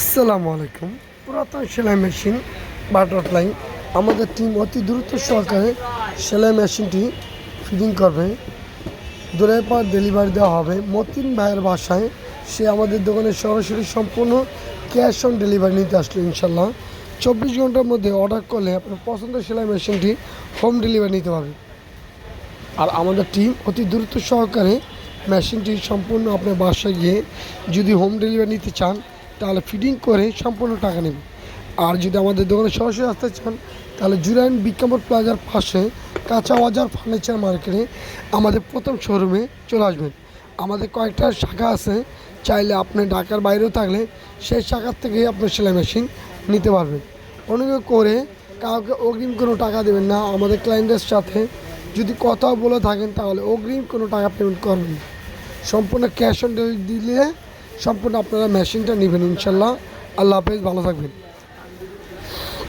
আসসালামু আলাইকুম। পুরাতন সেলাই মেশিন বাটারফ্লাই আমাদের টিম অতি দ্রুত সহকারে সেলাই মেশিনটি ফিটিং করবে। দূরের পর ডেলিভারি দেওয়া হবে। মতিন ভাইয়ের বাসায় সে আমাদের দোকানে সরাসরি সম্পূর্ণ ক্যাশ অন ডেলিভারি নিতে আসলো ইনশাল্লাহ চব্বিশ ঘণ্টার মধ্যে অর্ডার করলে আপনার পছন্দের সেলাই মেশিনটি হোম ডেলিভারি নিতে পারবে। আর আমাদের টিম অতি দ্রুত সহকারে মেশিনটি সম্পূর্ণ আপনার বাসায় গিয়ে যদি হোম ডেলিভারি নিতে চান তাহলে ফিটিং করে সম্পূর্ণ টাকা নেবে। আর যদি আমাদের দোকানে সরাসরি আসতে চান, তাহলে জুরাইন বিজ্ঞাপন প্লাজার পাশে কাঁচা বাজার ফার্নিচার মার্কেটে আমাদের প্রথম শোরুমে চলে আসবেন। আমাদের কয়েকটা শাখা আছে, চাইলে আপনি ঢাকার বাইরেও থাকলে সেই শাখার থেকে আপনি সেলাই মেশিন নিতে পারবেন। অনুগ্রহ করে কাউকে অগ্রিম কোনো টাকা দেবেন না, আমাদের ক্লায়েন্টের সাথে যদি কথা বলে থাকেন, তাহলে অগ্রিম কোনো টাকা পেমেন্ট করবেন সম্পূর্ণ ক্যাশ অন ডেলিভারি দিলে সম্পূর্ণ আপনারা মেশিনটা নেবেন ইনশাল্লাহ। আল্লাহ হাফেজ ভালো থাকবেন।